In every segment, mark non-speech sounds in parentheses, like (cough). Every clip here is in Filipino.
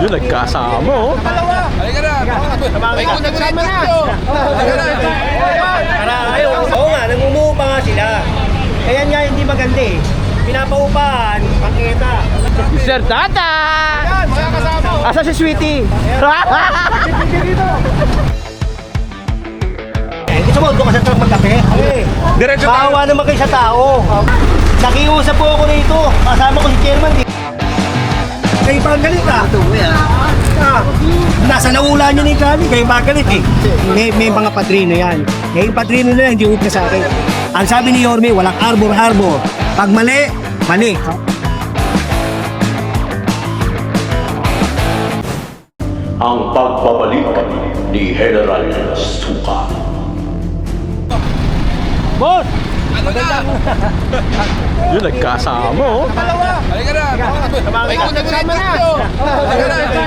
Yun, nagkasama oh. Halika na. Ay, kung nagsama na. Halika na. Para, ayun, oo nga, namumuo pa nga sila. Kaya nga hindi maganda eh. Pinapaupahan, pangketa. Sir Tata! Yan, mga kasama. oh. Asa si Sweetie? Eh, gusto mo, doon ka sa truck magkape? Diretso tayo. Bawa naman kayo sa tao. Nakiusap po ako rito. Kasama ko si chairman. Eh. Kayo pa ang galit ah. Ah, nasa naula niya ni Kali, kayo pa ang galit eh. May, may mga padrino yan. Yung padrino na yan, hindi na sa akin. Ang sabi ni Yorme, walang arbor-arbor. Pag mali, mali. ang pagbabalik ni General Suka. Boss! Ano na? Yun, nagkasama oh. Halika na. Ay, kung nagsama na. Halika na.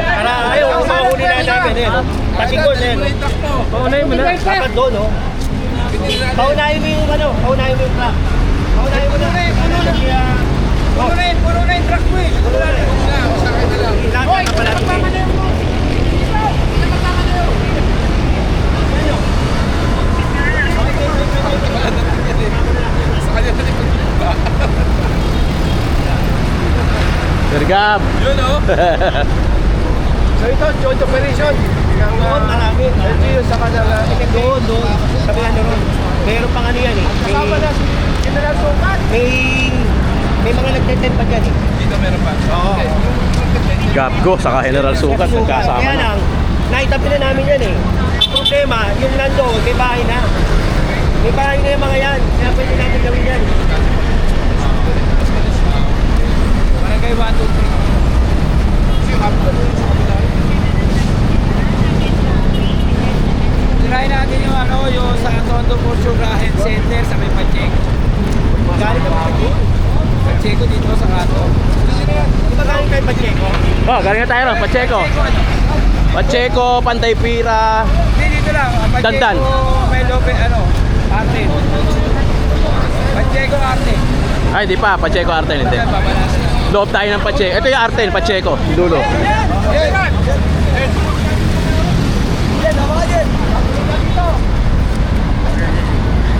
Para, ayun, kung mahuli na namin eh. Eh. Tuloy yung truck mo. Mo na. Dapat doon, no? Paunahin mo yung ano, paunahin mo yung truck. Paunahin mo na. Puno na. Puno na yun, puno na yung truck mo eh. Puno na. Na, masakay na lang. Na palagi eh. Sa kanya na likod. Sir Gab. Yun oh. (laughs) So ito, joint operation. Yung, Doon, marami. LGU sa kanila. Doon, doon. Sabi ano ron. Meron pang ano yan eh. Kasama na si General Sukat. may, may mga nagteten pa dyan eh. Dito meron pa. Oo. Gab ko, saka General Sukat, nagkasama Kaya lang, naitabi na namin yan eh. Ang problema, yung nandoon, may bahay na. May bahay na yung mga yan. Kaya pwede natin gawin yan. Barangay 1, 2, 3. Tirahin natin yung ano, yung sa Tondo Portugahen Center sa may Pacheco. Galing kami sa Pacheco. Dito sa Kato. Di ba galing kayo Pacheco? Oh, galing na tayo ron, Pacheco. Pacheco, Pantay Pira. Hindi, dito lang. ah, Pacheco, Dandan. may lobe, ano, Arte. Pacheco Arte. Ay, di pa, Pacheco Artel, hindi. Loob tayo ng Pacheco. Ito yung Artel, Pacheco, dulo.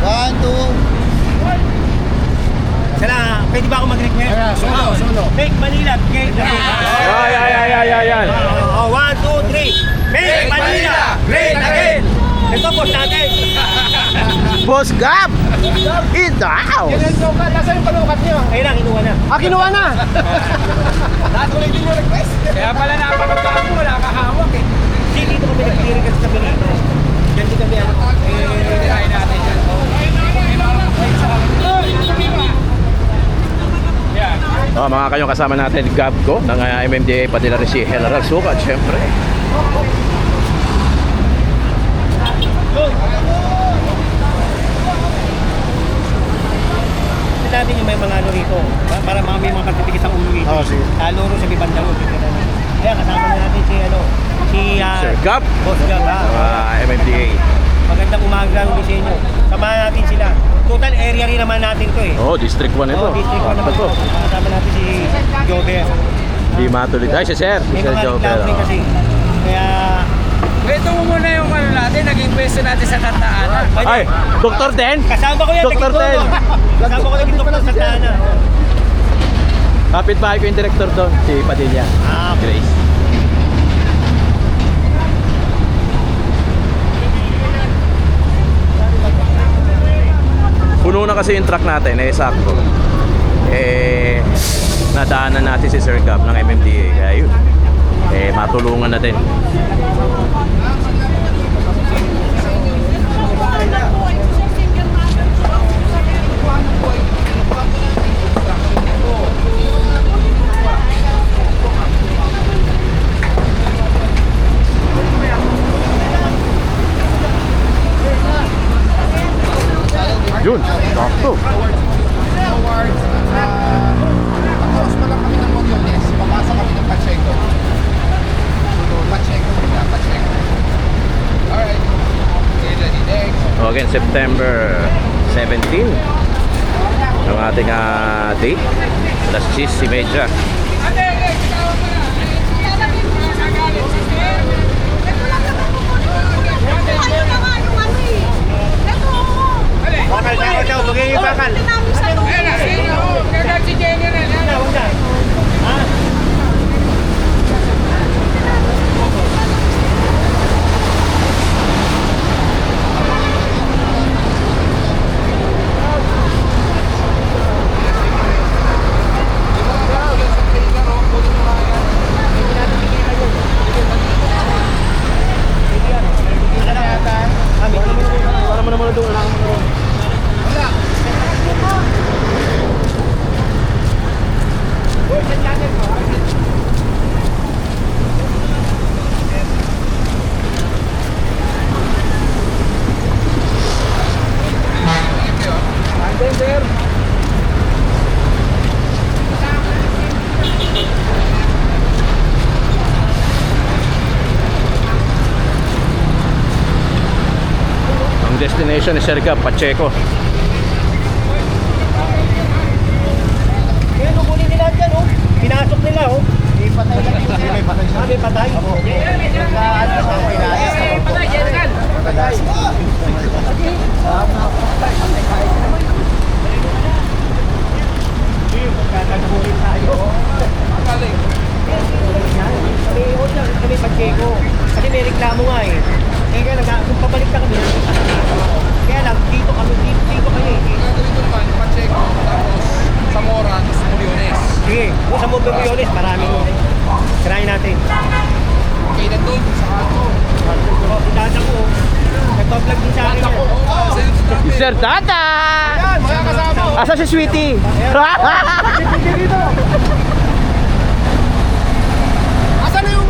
One, two. Sana, pwede ba ako mag-request? Suno, suno. Make Manila, great again. Ay, ay, ay, ay, ay, ay. Oh, one, two, three. Make Manila, great again. Ito po natin. (laughs) Boss Gab! Idaw! General Sukat, nasa yung panukat niyo? Ayun na, kinuha na. Ah, kinuha na! Kaya pala napakagbago, wala kahawak eh. Hindi, dito kami nag-clearing kasi kami rito. Diyan din kami ano. Eh, Tirahin natin yan. Yan. Oh, mga kayong kasama natin, Gab ko, ng uh, MMDA, pati na rin si General Sukat, syempre. Ito natin yung may mga ano rito. pa- Para mga may mga katipikit ang ulo rito. Oh, sige. Lalo rin sa bibanda mo. Kaya kasama na natin si ano. Si ah, Sir Gab, Boss Gab ha. uh, MMDA. Magandang umaga ng disenyo. Samahan natin sila. Total area rin naman natin to eh. Oh, District 1 ito. Oh, district ko naman Ito. to. Kasama natin si Jover. Di matuloy. Ay, si Sir. Si May mga reklamo oh. kasi. Kaya... Ito mo muna yung ano natin, naging pwesto natin sa Tantaanan. Ay, Dr. Den! Kasama ko yan. Dr. Ten! Kasama ko yung Dr. Santana. Kapit bahay ko yung director doon, si Padilla. Ah, Grace. Puno na kasi yung truck natin, eh sakto. Eh, nadaanan natin si Sir Gab ng MMDA, kaya yun. Eh, matulungan na din. Sakto. Towards, ah, tapos pa lang kami ng Moriones. Papasok kami ng Pacheco. So, Pacheco nila, Pacheco. Alright. Okay, ready, next. Again, September 17 ang ating uh, date. Alas 10, si Medja. Bakal na ako daw, bagay yung bakal. Ayun na, si Jenny na. Ayun na, Thank. Ang destination is Serga Pacheco. Ayan, oh, kunin nila dyan, oh. Pinasok nila, oh. May patay lang yun. May patay siya. Ah, may patay? Oo. Pagkaan na sa pinalas. Patay, Jerican. Patay. Patay. Patay. Patay. Patay. Si Sweetie? Asan na yung,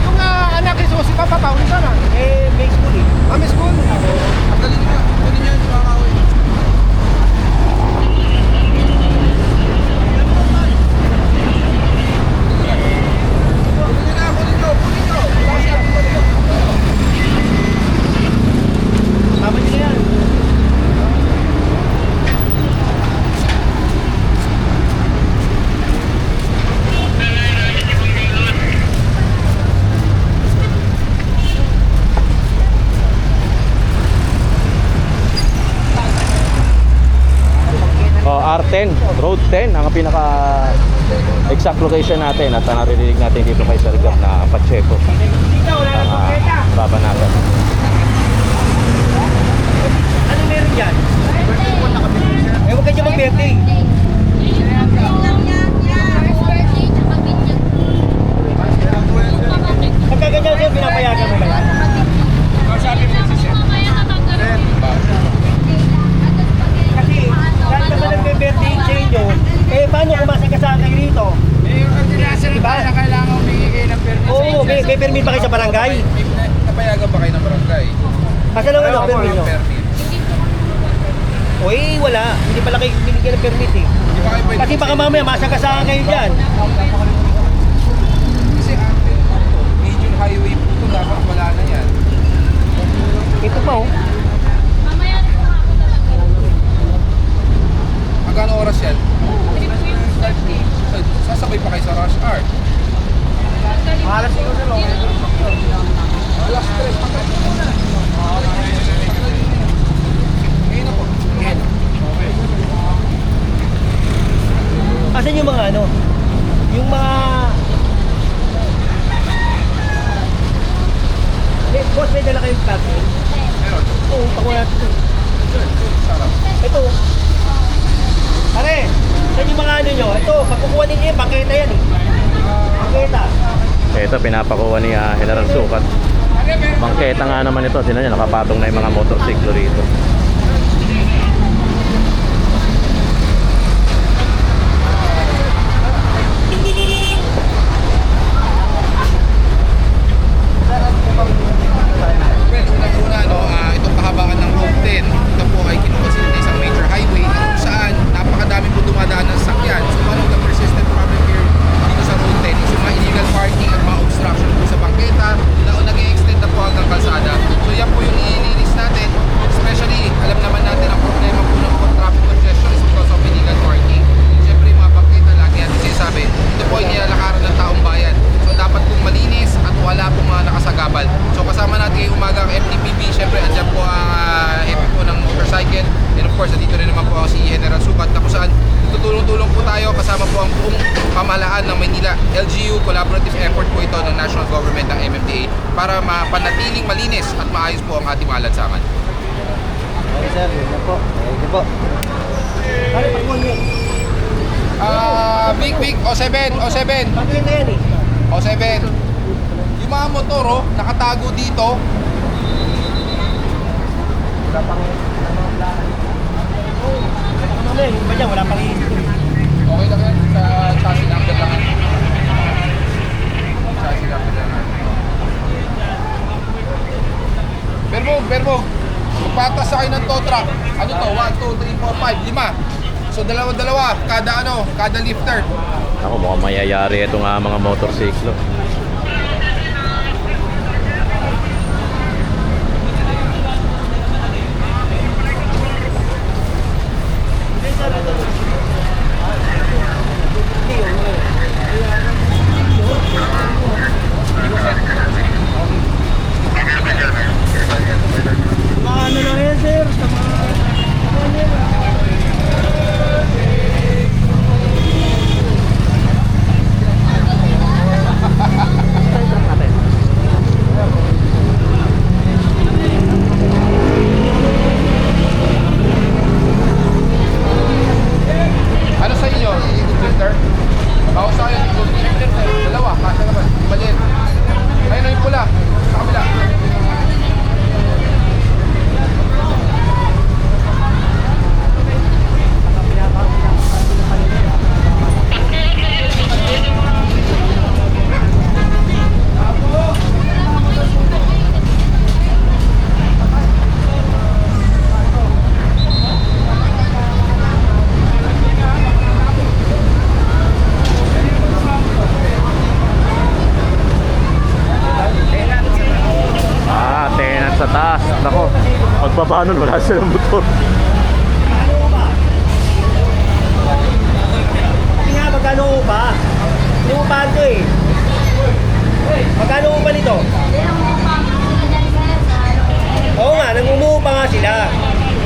yung ah, anak ni Susi Papa Pao? Saan na? Eh, may school eh. Ah, may school. Ang galing niya. Kunin niya yung mga kahoy. Kunin niyo na, kunin niyo, kunin niyo. Wala siya, kunin niyo. Tama nila yan. Oh, R10, Road 10 ang pinaka exact location natin at naririnig natin dito kay Sir Gab na Pacheco. Dito, wala na Ah, pagketa. babanagan. Ano meron dyan? Huwag kayo mag-birthday. Pagka ganyan sir, pinapayagan mo ba yan? Kasi, lahat naman nagbe-birthday sa inyo, eh, paano kung masagasahan kayo rito? Eh, yung ordinasyon Diba? na kailangan humingi kayo ng permit sa Oo, inyo. may, may permit ba kayo sa barangay? May napayagan ba kayo ng barangay? Kasi lang ano, Wala permit kayong nyo? permit. O eh, wala. Hindi pala kayo binigyan ng permit eh. Di ba kayo pwede Kasi baka mamaya masagasahan kayo dyan. Kasi atin po to, major highway po to, dapat wala na yan. Ito pa oh. Hanggang oras yan? Sasabay pa kayo sa rush hour. Alas ko sa Alas 3 hanggang Ngayon na po. Asan yung mga ano? Yung mga... Eh, boss, plastic? Meron. Oo, pakuha natin ito. Ito. Pare, saan yung mga ano nyo? Ito, pagkukuha ninyo yan, bangketa yan eh. Bangketa. Ito, pinapakuha ni ah, General Sukat. Bangketa nga naman ito. Tinan niyo, nakapatong na yung mga motorsiklo rito. Well, unang-una, no, ah, itong kahabaan ng Road 10, ito po ay kinukonsider na isang major highway na kung saan napakadami po dumadaan ng sakyan. So one of the persistent problem here dito sa Road 10 is yung mga illegal parking at mga obstruction po sa bangketa na nag-extend na po hanggang kalsada. So yan po yung nilinis natin. Especially, alam naman natin ang problema po ng traffic congestion is because of illegal parking. Siyempre, yung mga bangketa lagi natin sinasabi, ito po ay nilalakaran ng taong bayan. So dapat pong malinis at wala pong mga nakasagabal. So kasama natin ngayong umaga ang FTPB, syempre andyan po ang uh, hepe po ng motorcycle. And of course, nandito rin naman po si General Sukat na kung saan tutulong-tulong po tayo kasama po ang buong pamahalaan ng Manila. LGU, collaborative effort po ito ng national government ng MMDA para mapanatiling malinis at maayos po ang ating mga lansangan. Okay sir, yun po. Thank you po. Ah, big big O7, O7, Bangketa yan eh. O7. Yung mga motor oh, nakatago dito, Wala pang... Mamaya, yung iba dyan, wala pang history. Okay lang yan. Sa chassis number lang. Chassis number lang. Perbog, Perbog. Magpatas sa kayo ng tow truck. Ano to? 1, 2, 3, 4, 5, 5. So dalawa-dalawa. Kada ano, kada lifter. Ako, mukhang mayayari ito nga mga motorsiklo. Paano wala silang motor. Ano magkano ba? Hindi mo pa ito eh. Magkano ba nito? Oo nga, nangumupa nga sila.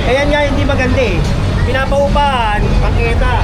Kaya nga hindi maganda eh. Pinapaupahan, pangketa.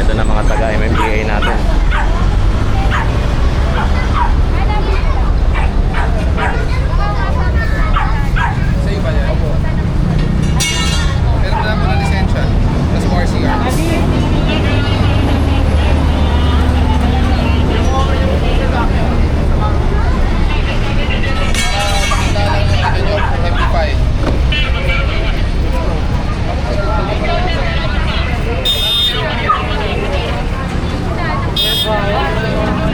Ito na mga taga MMDA natin. Sa iba yan. Opo. Pero wala mo na lisensya. Tapos RCR. Ah, makita lang yung ano nyo, MP5.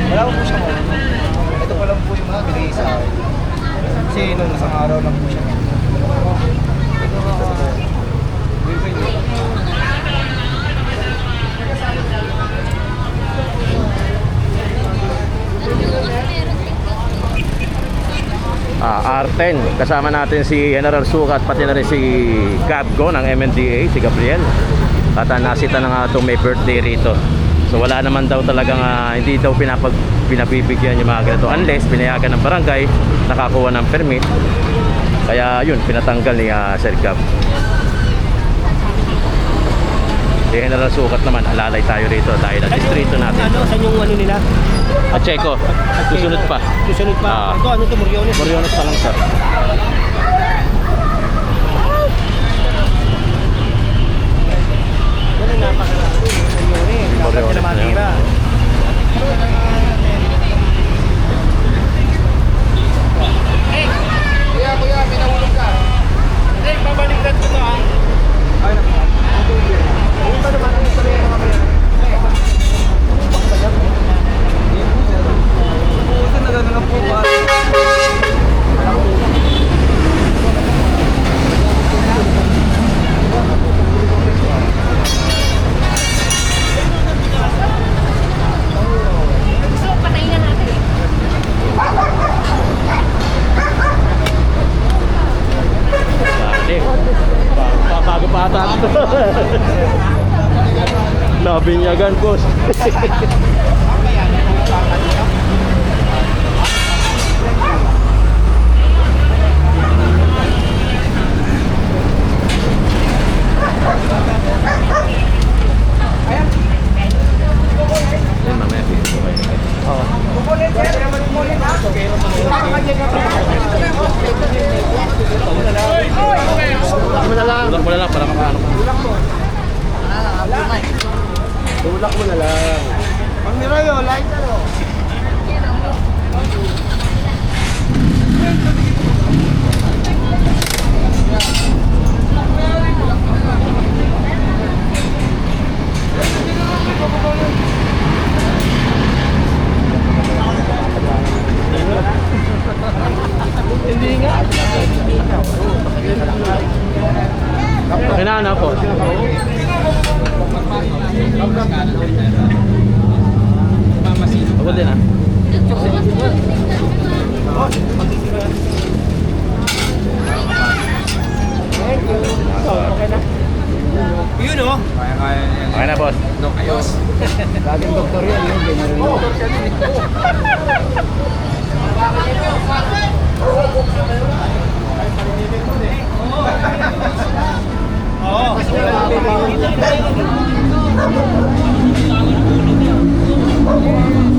Wala ko po siya mo. Ito pa lang po yung mga binigay sa akin. Kasi nung isang araw lang po siya. Ah, R10. Kasama natin si General Sukat pati na rin si Gabgo ng MNDA, si Gabriel. At uh, nasita na nga itong may birthday rito. So wala naman daw talagang ah, hindi daw pinapag pinabibigyan yung mga ganito unless pinayagan ng barangay nakakuha ng permit. Kaya yun, pinatanggal ni ah, Sir Gab. General Sukat naman, alalay tayo rito dahil ang distrito natin. Ano, saan yung ano nila? Pacheco, susunod pa. Susunod pa. Ah. Ito, ano to, Moriones? Moriones pa lang sir. Yan ang napakarami. Moriones. Dapat sila na matira. Kuya, kuya, may nahulog ka. Gusto mo patayin na natin eh. Dali. Pa- Bago pa ata ito. Nabinyagan, boss. Okay na. Yun o. Okay na, boss. No, ayos. Laging doktor yan, yun. Ganyan mo. Oo. Oo.